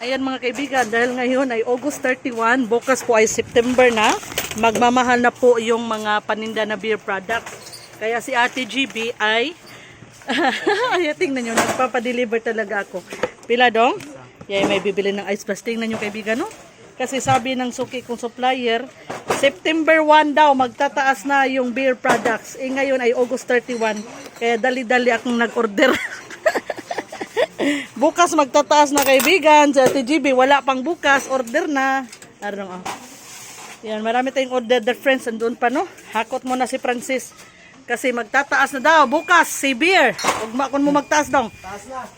Ayan mga kaibigan, dahil ngayon ay August 31, bukas po ay September na, magmamahal na po yung mga paninda na beer product. Kaya si Ate GB ay, ay tingnan nyo, nagpapadeliver talaga ako. Pila dong? Yay, may bibili ng ice plus. Tingnan nyo kaibigan, no? Kasi sabi ng suki kong supplier, September 1 daw, magtataas na yung beer products. Eh ngayon ay August 31, kaya dali-dali akong nag-order. bukas magtataas na kaibigan sa TGB. Wala pang bukas. Order na. Ano oh. Yan, marami tayong order the friends. Andun pa no. Hakot mo na si Francis. Kasi magtataas na daw. Bukas si beer. Huwag ma kung mo magtaas dong.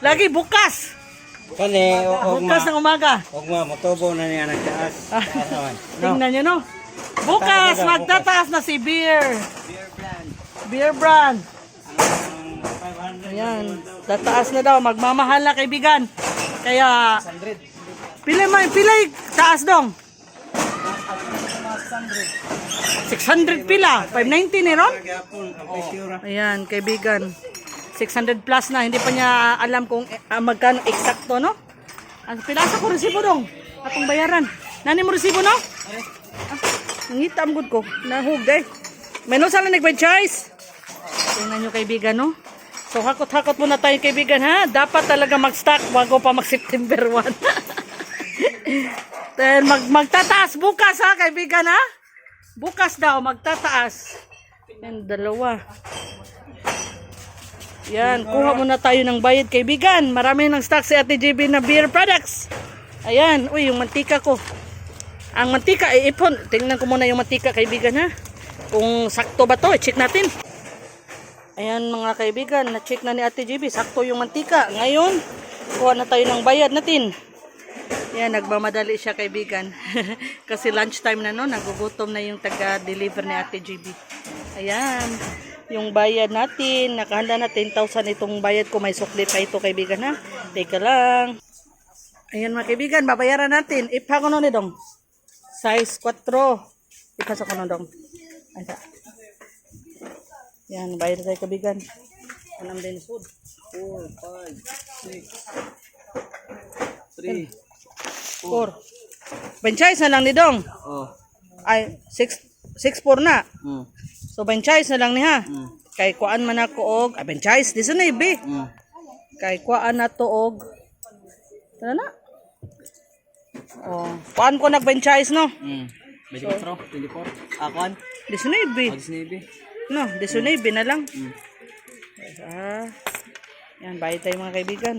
Lagi bukas. Kani, Bukas ng umaga. huwag ma, matubo na niya nagtaas. Ah. Tingnan nyo no. Bukas Bukas. magtataas na si beer. Beer brand. Ayan. Tataas na daw. Magmamahal na kaibigan. Kaya... Pila man, pilay taas dong. 600 pila. 590 ni Ron? Picture. Ayan, kaibigan. 600 plus na. Hindi pa niya alam kung ah, magkano eksakto, no? Ang pilasa ko resibo dong. Atong bayaran. Nani mo resibo, no? Ah, nangita ang good ko. Nahugay. May no sala nag-franchise. Tingnan nyo kaibigan, no? So, hakot-hakot muna tayo kaibigan, ha? Dapat talaga mag-stock bago pa mag-September 1. Then, mag magtataas bukas, ha, kaibigan, ha? Bukas daw, magtataas. Yan, dalawa. Yan, kuha muna tayo ng bayad, kaibigan. Marami ng stock si Ate JB na beer products. Ayan, uy, yung mantika ko. Ang mantika ay ipon. Tingnan ko muna yung mantika, kaibigan, ha? Kung sakto ba to, check natin. Ayan mga kaibigan, na-check na ni Ate JB, sakto yung mantika. Ngayon, kuha na tayo ng bayad natin. Yan, nagmamadali siya kaibigan. Kasi lunchtime na no, nagugutom na yung taga-deliver ni Ate JB. Ayan, yung bayad natin, nakahanda na 10,000 itong bayad ko. May suklit pa ito kaibigan ha. Teka lang. Ayan mga kaibigan, babayaran natin. Ipha ko nun dong. Size 4. Ipasa ko nun dong. Asa. Yan, bayad tayo kabigan. Anong din food? 4, 5, 6, 3, 4. 26 na lang ni Dong. Oh. Ay, 6, 6, 4 na. Mm. So, 26 na lang ni ha. Kay kuan man ako og, ah, 26, na ibi. Mm. Kay kuan na to og, tala na. Oh, kuan ko nag-franchise no? Mm. 24, so, 24. Ah, kuan? 19. Ah, 19. No, di sa na ibi na lang. Hmm. Ah. Yan, bayad tayo mga kaibigan.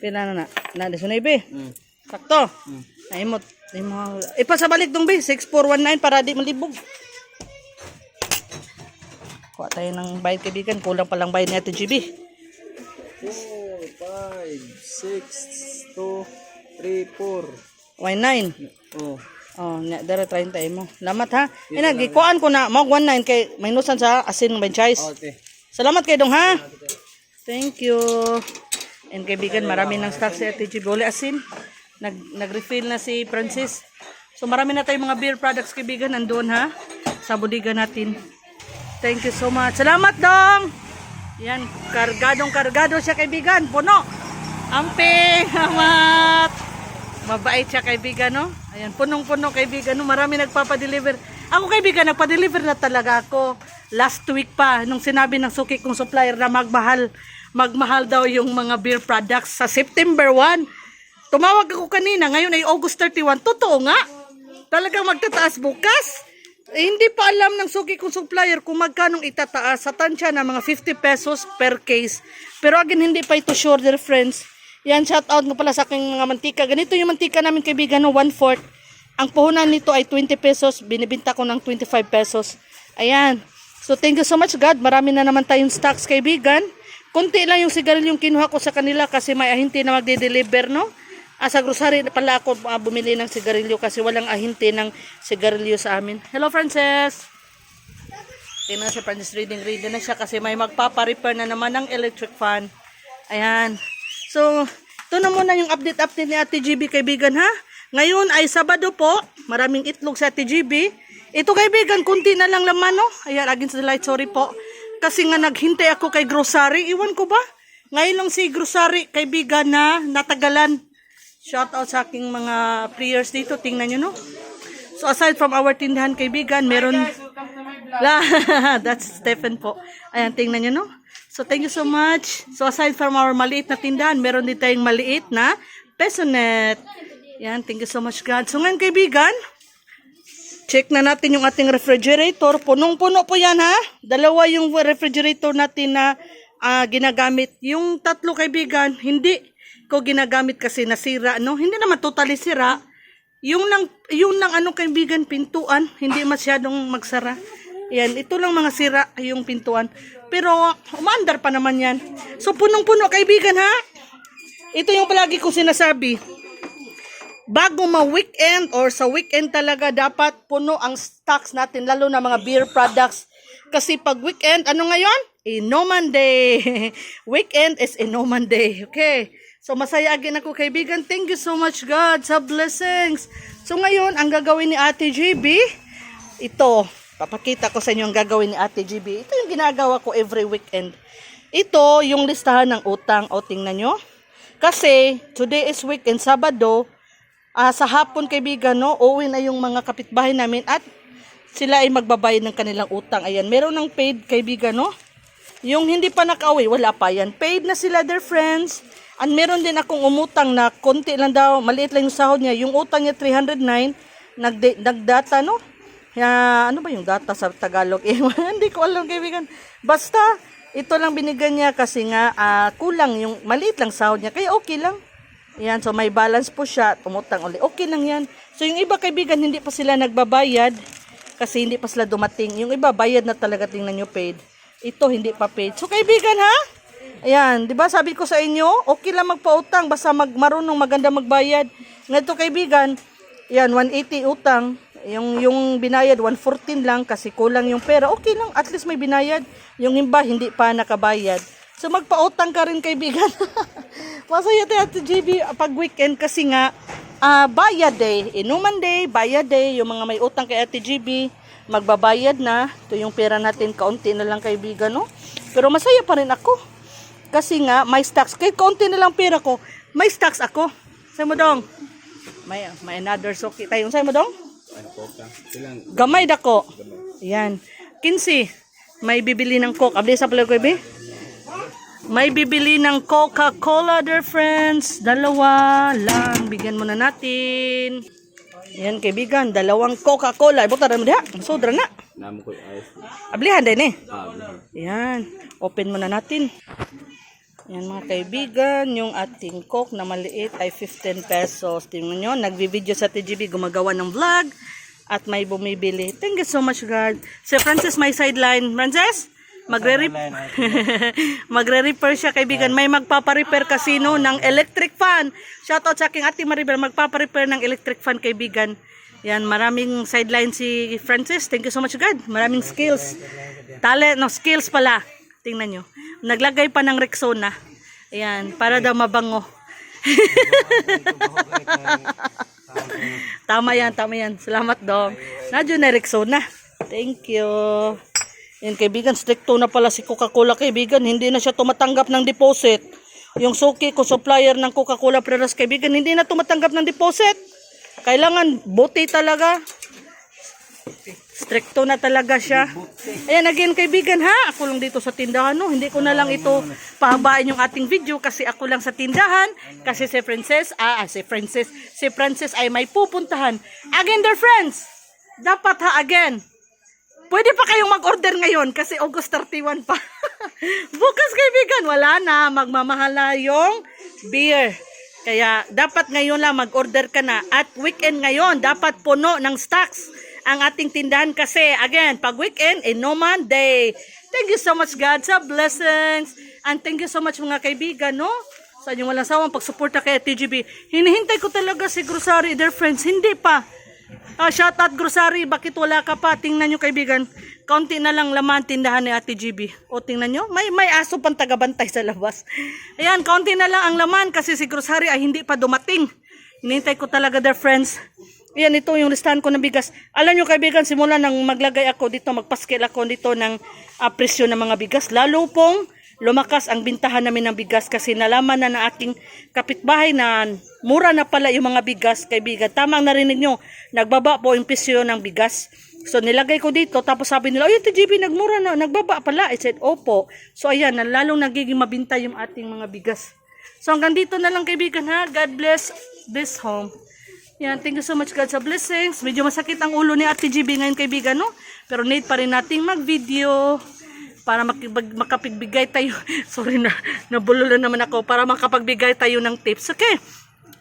Pila na na. Na ibi. Hmm. Sakto. Hmm. Naimot. Naimot. Ipasabalik dong bi. 6419 para di malibog. Kuha tayo ng bayad kaibigan. Kulang palang bayad ni Ate GB. 4, 5, 6, 2, 3, 4. Why 9? Oh. Oh, nya dara 30 mo. Lamat ha. Ina gikuan ko na mo 19 kay minusan sa asin ng franchise. Okay. Salamat kay dong ha. Thank you. And kaibigan, marami ng stock si Ate. Uli asin. Nag nag-refill na si Francis. So marami na tayong mga beer products kaibigan nandoon ha sa bodega natin. Thank you so much. Salamat dong. Yan, kargadong kargado siya kaibigan. Puno. Ampe, amat. Mabait siya kaibigan, no? Ayan, punong-puno kaibigan, no? Marami nagpapadeliver. Ako kaibigan, nagpa-deliver na talaga ako. Last week pa, nung sinabi ng suki kong supplier na magmahal, magmahal daw yung mga beer products sa September 1. Tumawag ako kanina, ngayon ay August 31. Totoo nga. Talagang magtataas bukas. Eh, hindi pa alam ng suki kong supplier kung magkanong itataas sa tansya na mga 50 pesos per case. Pero again, hindi pa ito sure, dear friends. Yan, shout out nga pala sa aking mga mantika. Ganito yung mantika namin kaibigan, no, 1/4. Ang puhunan nito ay 20 pesos. Binibinta ko ng 25 pesos. Ayan. So, thank you so much, God. Marami na naman tayong stocks, kaibigan. Kunti lang yung sigarilyo yung kinuha ko sa kanila kasi may ahinti na magde-deliver, no? Ah, sa grocery pala ako ah, bumili ng sigarilyo kasi walang ahinti ng sigarilyo sa amin. Hello, Frances! Tingnan si Francis reading. Reading na siya kasi may magpapa-repair na naman ng electric fan. Ayan. So, ito na muna yung update-update ni Ate GB kaibigan ha. Ngayon ay Sabado po. Maraming itlog sa Ate GB. Ito kaibigan, kunti na lang laman no. Ayan, against the light, sorry po. Kasi nga naghintay ako kay grocery. Iwan ko ba? Ngayon lang si grocery kaibigan na natagalan. Shout out sa aking mga players dito. Tingnan nyo, no? So aside from our tindahan kaibigan, meron... La, that's Stephen po. Ayan, tingnan nyo, no? So thank you so much. So aside from our maliit na tindahan, meron din tayong maliit na pesonet. Yan, thank you so much God. So ngayon kaibigan, check na natin yung ating refrigerator. Punong-puno po yan ha. Dalawa yung refrigerator natin na ah, ginagamit. Yung tatlo kaibigan, hindi ko ginagamit kasi nasira, no? Hindi naman totally sira. Yung nang yung nang ano kaibigan pintuan, hindi masyadong magsara. Yan, ito lang mga sira yung pintuan. Pero umaandar pa naman yan. So punong-puno kaibigan ha. Ito yung palagi ko sinasabi. Bago ma-weekend or sa weekend talaga dapat puno ang stocks natin lalo na mga beer products. Kasi pag weekend ano ngayon? Inoman Day weekend is Inoman Day okay? So masaya agin ako kaibigan. Thank you so much God sa blessings. So ngayon ang gagawin ni Ate JB ito papakita ko sa inyo ang gagawin ni Ate JB ito yung ginagawa ko every weekend ito yung listahan ng utang o tingnan nyo kasi today is weekend Sabado Ah, sa hapon kaibigan, no, uwi na yung mga kapitbahay namin at sila ay magbabayad ng kanilang utang. Ayan, meron ng paid kaibigan, no? Yung hindi pa nakauwi, wala pa yan. Paid na sila, their friends. And meron din akong umutang na konti lang daw, maliit lang yung sahod niya. Yung utang niya 309, nagde, nagdata, no? Ya, ano ba yung data sa Tagalog? Eh, hindi ko alam kaibigan. Basta, ito lang binigyan niya kasi nga ah, kulang yung maliit lang sahod niya. Kaya okay lang. Yan, so may balance po siya, tumutang ulit. Okay lang yan. So yung iba kaibigan, hindi pa sila nagbabayad kasi hindi pa sila dumating. Yung iba, bayad na talaga, tingnan nyo paid. Ito, hindi pa paid. So kaibigan ha, ayan, di ba sabi ko sa inyo, okay lang magpautang, basta mag, marunong maganda magbayad. Ngayon kaibigan, yan, 180 utang. Yung, yung binayad, 114 lang kasi kulang yung pera. Okay lang, at least may binayad. Yung iba, hindi pa nakabayad. So magpautang ka rin kaibigan. Masaya tayo Ate JB pag weekend kasi nga ah bayad day, inuman day, bayad day, yung mga may utang kay Ate JB, magbabayad na. Ito yung pera natin, kaunti na lang kaibigan, no? Pero masaya pa rin ako. Kasi nga, may stocks. Kahit kaunti na lang pera ko, may stocks ako. Sa'yo mo dong? May, may another soki tayo. Sa'yo mo dong? Gamay dako. Yan. 15. May bibili ng coke. Abli sa pala ko, be? May bibili ng Coca-Cola, dear friends. Dalawa lang. Bigyan muna natin. Yan, kaibigan. Dalawang Coca-Cola. Ibuta mo diha. Sodra na. Namo ko ayos. Ablihan din eh. Ah. Yan. Open muna natin. Yan mga kaibigan, yung ating coke na maliit ay 15 pesos. Tingnan nyo, nagbi-video sa TGB, gumagawa ng vlog at may bumibili. Thank you so much, God. Si Francis, may sideline. Francis, magre-rep magre-repair siya, kaibigan. May magpapa-repair kasi no, ng electric fan. Shoutout sa aking ate Maribel, magpapa-repair ng electric fan, kaibigan. Yan, maraming sideline si Francis. Thank you so much, God. Maraming skills. Talent, no, skills pala. Tingnan nyo. Naglagay pa ng Rexona. Ayan, para daw mabango. tama yan, tama yan. Salamat, Dong. Nadyo na Rexona. Thank you. Yan, kaibigan, stricto na pala si Coca-Cola, kaibigan. Hindi na siya tumatanggap ng deposit. Yung suki ko, supplier ng Coca-Cola Preras, kaibigan, hindi na tumatanggap ng deposit. Kailangan, buti talaga. Stricto na talaga siya. Ayan, again, kaibigan ha. Ako lang dito sa tindahan, no. Hindi ko na lang ito pahabain yung ating video kasi ako lang sa tindahan. Kasi si Frances, ah, ah, si Frances, si Frances ay may pupuntahan. Again, dear friends, dapat ha, again, Pwede pa kayong mag-order ngayon kasi August 31 pa. Bukas kaibigan, wala na. Magmamahal na yung beer. Kaya dapat ngayon lang mag-order ka na. At weekend ngayon, dapat puno ng stocks ang ating tindahan kasi again, pag weekend, eh, no man day. Thank you so much God sa blessings. And thank you so much mga kaibigan, no? Sa inyong walang sawang pagsuporta kay TGB. Hinihintay ko talaga si Grocery, dear friends. Hindi pa. Ah, shout out grocery, bakit wala ka pa? Tingnan nyo kaibigan, kaunti na lang laman tindahan ni Ate GB. O tingnan nyo, may, may aso pang tagabantay sa labas. Ayan, kaunti na lang ang laman kasi si grocery ay hindi pa dumating. Hinintay ko talaga their friends. Ayan, ito yung listahan ko ng bigas. Alam nyo kaibigan, simula nang maglagay ako dito, magpaskil ako dito ng ah, presyo ng mga bigas. Lalo pong lumakas ang bintahan namin ng bigas kasi nalaman na ng aking kapitbahay na mura na pala yung mga bigas, kaibigan. Tamang narinig nyo, nagbaba po yung presyo ng bigas. So nilagay ko dito, tapos sabi nila, ay, TGB, nagmura na, nagbaba pala. I said, opo. So ayan, lalong nagiging mabinta yung ating mga bigas. So hanggang dito na lang kaibigan ha. God bless this home. Yan, thank you so much God sa blessings. Medyo masakit ang ulo ni Ate GB ngayon kaibigan, no? Pero need pa rin nating mag-video para makibag, makapagbigay tayo. Sorry na, nabulol na naman ako. Para makapagbigay tayo ng tips. Okay.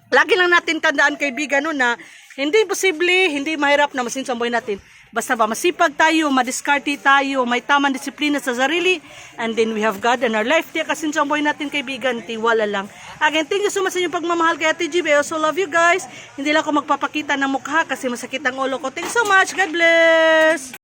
Lagi lang natin tandaan kaibigan no na hindi posible, hindi mahirap na masin sa buhay natin. Basta ba masipag tayo, madiskarte tayo, may tamang disiplina sa sarili, and then we have God in our life. Tiya kasi sa buhay natin kaibigan, tiwala lang. Again, thank you so much sa inyong pagmamahal kay Ate GB. I also love you guys. Hindi lang ako magpapakita ng mukha kasi masakit ang ulo ko. Thank you so much. God bless!